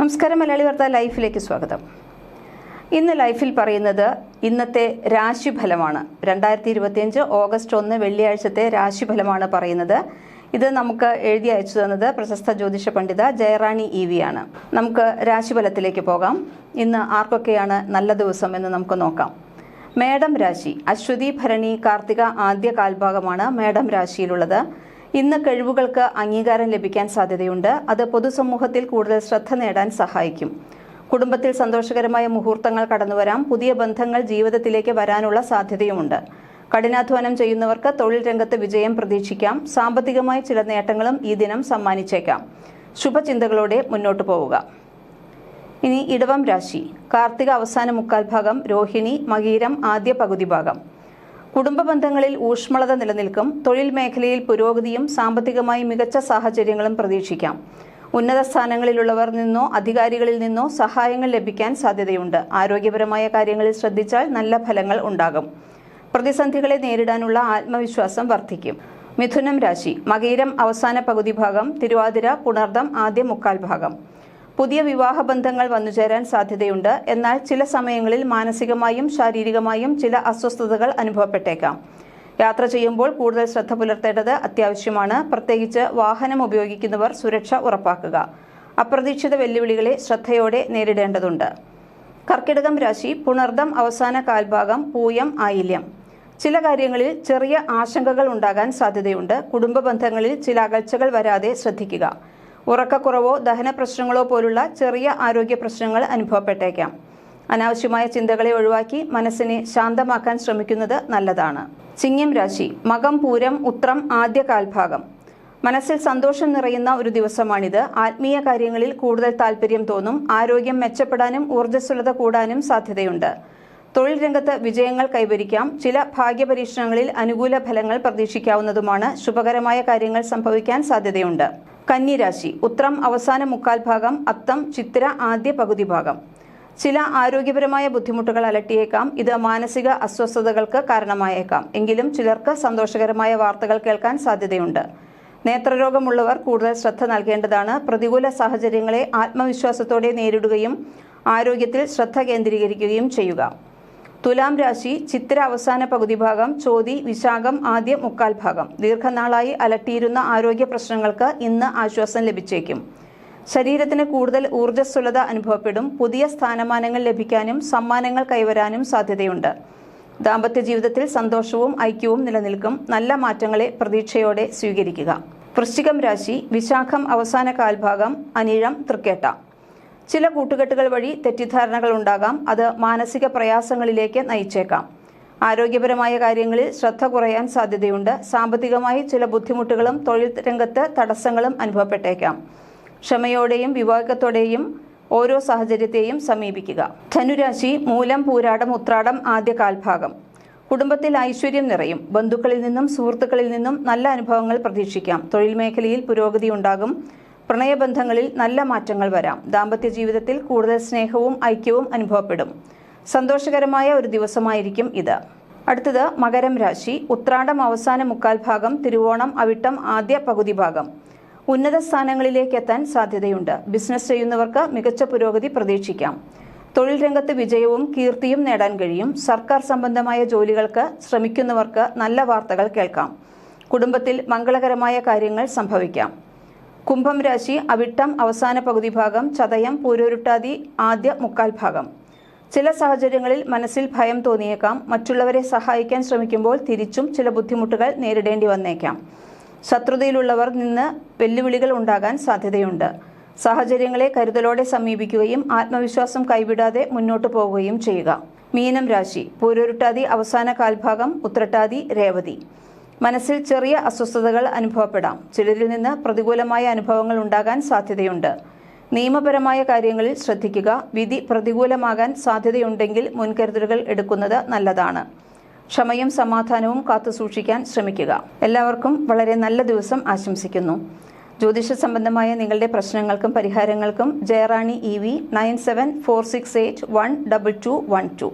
നമസ്കാരം മലയാളി വാർത്ത ലൈഫിലേക്ക് സ്വാഗതം. ഇന്ന് ലൈഫിൽ പറയുന്നത് ഇന്നത്തെ രാശിഫലമാണ്. രണ്ടായിരത്തി ഇരുപത്തിയഞ്ച് ഓഗസ്റ്റ് ഒന്ന് വെള്ളിയാഴ്ചത്തെ രാശിഫലമാണ് പറയുന്നത്. ഇത് നമുക്ക് എഴുതി അയച്ചു തന്നത് പ്രശസ്ത ജ്യോതിഷ പണ്ഡിത ജയറാണി ഇ വി ആണ്. നമുക്ക് രാശിഫലത്തിലേക്ക് പോകാം. ഇന്ന് ആർക്കൊക്കെയാണ് നല്ല ദിവസം എന്ന് നമുക്ക് നോക്കാം. മേഡം രാശി അശ്വതി ഭരണി കാർത്തിക ആദ്യ കാൽഭാഗമാണ് മേഡം രാശിയിലുള്ളത്. ഇന്ന് കഴിവുകൾക്ക് അംഗീകാരം ലഭിക്കാൻ സാധ്യതയുണ്ട്. അത് പൊതുസമൂഹത്തിൽ കൂടുതൽ ശ്രദ്ധ നേടാൻ സഹായിക്കും. കുടുംബത്തിൽ സന്തോഷകരമായ മുഹൂർത്തങ്ങൾ കടന്നുവരാം. പുതിയ ബന്ധങ്ങൾ ജീവിതത്തിലേക്ക് വരാനുള്ള സാധ്യതയുമുണ്ട്. കഠിനാധ്വാനം ചെയ്യുന്നവർക്ക് തൊഴിൽ രംഗത്ത് വിജയം പ്രതീക്ഷിക്കാം. സാമ്പത്തികമായ ചില നേട്ടങ്ങളും ഈ ദിനം സമ്മാനിച്ചേക്കാം. ശുഭചിന്തകളോടെ മുന്നോട്ട് പോവുക. ഇനി ഇടവം രാശി. കാർത്തിക അവസാന മുക്കാൽ ഭാഗം രോഹിണി മകീരം ആദ്യ പകുതി ഭാഗം. കുടുംബ ബന്ധങ്ങളിൽ ഊഷ്മളത നിലനിൽക്കും. തൊഴിൽ മേഖലയിൽ പുരോഗതിയും സാമ്പത്തികമായി മികച്ച സാഹചര്യങ്ങളും പ്രതീക്ഷിക്കാം. ഉന്നത സ്ഥാനങ്ങളിലുള്ളവർ നിന്നോ അധികാരികളിൽ നിന്നോ സഹായങ്ങൾ ലഭിക്കാൻ സാധ്യതയുണ്ട്. ആരോഗ്യപരമായ കാര്യങ്ങളിൽ ശ്രദ്ധിച്ചാൽ നല്ല ഫലങ്ങൾ ഉണ്ടാകും. പ്രതിസന്ധികളെ നേരിടാനുള്ള ആത്മവിശ്വാസം വർദ്ധിക്കും. മിഥുനം രാശി. മകീരം അവസാന പകുതി ഭാഗം തിരുവാതിര പുണർദം ആദ്യ മുക്കാൽ ഭാഗം. പുതിയ വിവാഹ ബന്ധങ്ങൾ വന്നുചേരാൻ സാധ്യതയുണ്ട്. എന്നാൽ ചില സമയങ്ങളിൽ മാനസികമായും ശാരീരികമായും ചില അസ്വസ്ഥതകൾ അനുഭവപ്പെട്ടേക്കാം. യാത്ര ചെയ്യുമ്പോൾ കൂടുതൽ ശ്രദ്ധ പുലർത്തേണ്ടത് അത്യാവശ്യമാണ്. പ്രത്യേകിച്ച് വാഹനം ഉപയോഗിക്കുന്നവർ സുരക്ഷ ഉറപ്പാക്കുക. അപ്രതീക്ഷിത വെല്ലുവിളികളെ ശ്രദ്ധയോടെ നേരിടേണ്ടതുണ്ട്. കർക്കിടകം രാശി പുണർദം അവസാന കാൽഭാഗം പൂയം ആയില്യം. ചില കാര്യങ്ങളിൽ ചെറിയ ആശങ്കകൾ ഉണ്ടാകാൻ സാധ്യതയുണ്ട്. കുടുംബ ബന്ധങ്ങളിൽ ചില അകൽച്ചകൾ വരാതെ ശ്രദ്ധിക്കുക. ഉറക്കക്കുറവോ ദഹന പ്രശ്നങ്ങളോ പോലുള്ള ചെറിയ ആരോഗ്യ പ്രശ്നങ്ങൾ അനുഭവപ്പെട്ടേക്കാം. അനാവശ്യമായ ചിന്തകളെ ഒഴിവാക്കി മനസ്സിനെ ശാന്തമാക്കാൻ ശ്രമിക്കുന്നത് നല്ലതാണ്. ചിങ്ങം രാശി മകം പൂരം ഉത്രം ആദ്യ കാൽഭാഗം. മനസ്സിൽ സന്തോഷം നിറയുന്ന ഒരു ദിവസമാണിത്. ആത്മീയ കാര്യങ്ങളിൽ കൂടുതൽ താല്പര്യം തോന്നും ആരോഗ്യം മെച്ചപ്പെടാനും ഊർജസ്വലത കൂടാനും സാധ്യതയുണ്ട്. തൊഴിൽ രംഗത്ത് വിജയങ്ങൾ കൈവരിക്കാം. ചില ഭാഗ്യപരീക്ഷണങ്ങളിൽ അനുകൂല ഫലങ്ങൾ പ്രതീക്ഷിക്കാവുന്നതുമാണ്. ശുഭകരമായ കാര്യങ്ങൾ സംഭവിക്കാൻ സാധ്യതയുണ്ട്. കന്നിരാശി. ഉത്രം അവസാന മുക്കാൽ ഭാഗം അത്തം ചിത്ര ആദ്യ പകുതി ഭാഗം. ചില ആരോഗ്യപരമായ ബുദ്ധിമുട്ടുകൾ അലട്ടിയേക്കാം. ഇത് മാനസിക അസ്വസ്ഥതകൾക്ക് കാരണമായേക്കാം. എങ്കിലും ചിലർക്ക് സന്തോഷകരമായ വാർത്തകൾ കേൾക്കാൻ സാധ്യതയുണ്ട്. നേത്രരോഗമുള്ളവർ കൂടുതൽ ശ്രദ്ധ നൽകേണ്ടതാണ്. പ്രതികൂല സാഹചര്യങ്ങളെ ആത്മവിശ്വാസത്തോടെ നേരിടുകയും ആരോഗ്യത്തിൽ ശ്രദ്ധ കേന്ദ്രീകരിക്കുകയും ചെയ്യുക. തുലാം രാശി ചിത്ര അവസാന പകുതി ഭാഗം ചോതി വിശാഖം ആദ്യ മുക്കാൽ ഭാഗം. ദീർഘനാളായി അലട്ടിയിരുന്ന ആരോഗ്യ പ്രശ്നങ്ങൾക്ക് ഇന്ന് ആശ്വാസം ലഭിച്ചേക്കും. ശരീരത്തിന് കൂടുതൽ ഊർജസ്വലത അനുഭവപ്പെടും പുതിയ സ്ഥാനമാനങ്ങൾ ലഭിക്കാനും സമ്മാനങ്ങൾ കൈവരാനും സാധ്യതയുണ്ട്. ദാമ്പത്യ ജീവിതത്തിൽ സന്തോഷവും ഐക്യവും നിലനിൽക്കും. നല്ല മാറ്റങ്ങളെ പ്രതീക്ഷയോടെ സ്വീകരിക്കുക. വൃശ്ചികം രാശി വിശാഖം അവസാന കാൽഭാഗം അനിഴം തൃക്കേട്ട. ചില കൂട്ടുകെട്ടുകൾ വഴി തെറ്റിദ്ധാരണകൾ ഉണ്ടാകാം. അത് മാനസിക പ്രയാസങ്ങളിലേക്ക് നയിച്ചേക്കാം. ആരോഗ്യപരമായ കാര്യങ്ങളിൽ ശ്രദ്ധ കുറയാൻ സാധ്യതയുണ്ട്. സാമ്പത്തികമായി ചില ബുദ്ധിമുട്ടുകളും തൊഴിൽ രംഗത്ത് തടസ്സങ്ങളും അനുഭവപ്പെട്ടേക്കാം. ക്ഷമയോടെയും വിവേകത്തോടെയും ഓരോ സാഹചര്യത്തെയും സമീപിക്കുക. ധനുരാശി മൂലം പൂരാടം ഉത്രാടം ആദ്യ കാൽഭാഗം. കുടുംബത്തിൽ ഐശ്വര്യം നിറയും. ബന്ധുക്കളിൽ നിന്നും സുഹൃത്തുക്കളിൽ നിന്നും നല്ല അനുഭവങ്ങൾ പ്രതീക്ഷിക്കാം. തൊഴിൽ മേഖലയിൽ പുരോഗതി ഉണ്ടാകും. പ്രണയബന്ധങ്ങളിൽ നല്ല മാറ്റങ്ങൾ വരാം. ദാമ്പത്യ ജീവിതത്തിൽ കൂടുതൽ സ്നേഹവും ഐക്യവും അനുഭവപ്പെടും. സന്തോഷകരമായ ഒരു ദിവസമായിരിക്കും ഇത്. അടുത്തത് മകരം രാശി. ഉത്രാടം അവസാന മുക്കാൽ ഭാഗം തിരുവോണം അവിട്ടം ആദ്യ പകുതി ഭാഗം. ഉന്നത സ്ഥാനങ്ങളിലേക്ക് എത്താൻ സാധ്യതയുണ്ട്. ബിസിനസ് ചെയ്യുന്നവർക്ക് മികച്ച പുരോഗതി പ്രതീക്ഷിക്കാം. തൊഴിൽ രംഗത്ത് വിജയവും കീർത്തിയും നേടാൻ കഴിയും. സർക്കാർ സംബന്ധമായ ജോലികൾക്ക് ശ്രമിക്കുന്നവർക്ക് നല്ല വാർത്തകൾ കേൾക്കാം. കുടുംബത്തിൽ മംഗളകരമായ കാര്യങ്ങൾ സംഭവിക്കാം. കുംഭം രാശി അവിട്ടം അവസാന പകുതി ഭാഗം ചതയം പൂരോരുട്ടാതി ആദ്യ മുക്കാൽ ഭാഗം. ചില സാഹചര്യങ്ങളിൽ മനസ്സിൽ ഭയം തോന്നിയേക്കാം. മറ്റുള്ളവരെ സഹായിക്കാൻ ശ്രമിക്കുമ്പോൾ തിരിച്ചും ചില ബുദ്ധിമുട്ടുകൾ നേരിടേണ്ടി വന്നേക്കാം. ശത്രുതയിലുള്ളവർ നിന്ന് വെല്ലുവിളികൾ ഉണ്ടാകാൻ സാധ്യതയുണ്ട്. സാഹചര്യങ്ങളെ കരുതലോടെ സമീപിക്കുകയും ആത്മവിശ്വാസം കൈവിടാതെ മുന്നോട്ടു പോവുകയും ചെയ്യുക. മീനം രാശി പൂരൊരുട്ടാതി അവസാന കാൽഭാഗം ഉത്രട്ടാതി രേവതി. മനസ്സിൽ ചെറിയ അസ്വസ്ഥതകൾ അനുഭവപ്പെടാം. ചിലരിൽ നിന്ന് പ്രതികൂലമായ അനുഭവങ്ങൾ ഉണ്ടാകാൻ സാധ്യതയുണ്ട്. നിയമപരമായ കാര്യങ്ങളിൽ ശ്രദ്ധിക്കുക. വിധി പ്രതികൂലമാകാൻ സാധ്യതയുണ്ടെങ്കിൽ മുൻകരുതലുകൾ എടുക്കുന്നത് നല്ലതാണ്. ക്ഷമയും സമാധാനവും കാത്തുസൂക്ഷിക്കാൻ ശ്രമിക്കുക. എല്ലാവർക്കും വളരെ നല്ല ദിവസം ആശംസിക്കുന്നു. ജ്യോതിഷ സംബന്ധമായ നിങ്ങളുടെ പ്രശ്നങ്ങൾക്കും പരിഹാരങ്ങൾക്കും Jayarani E V nine seven four six eight one double two one two.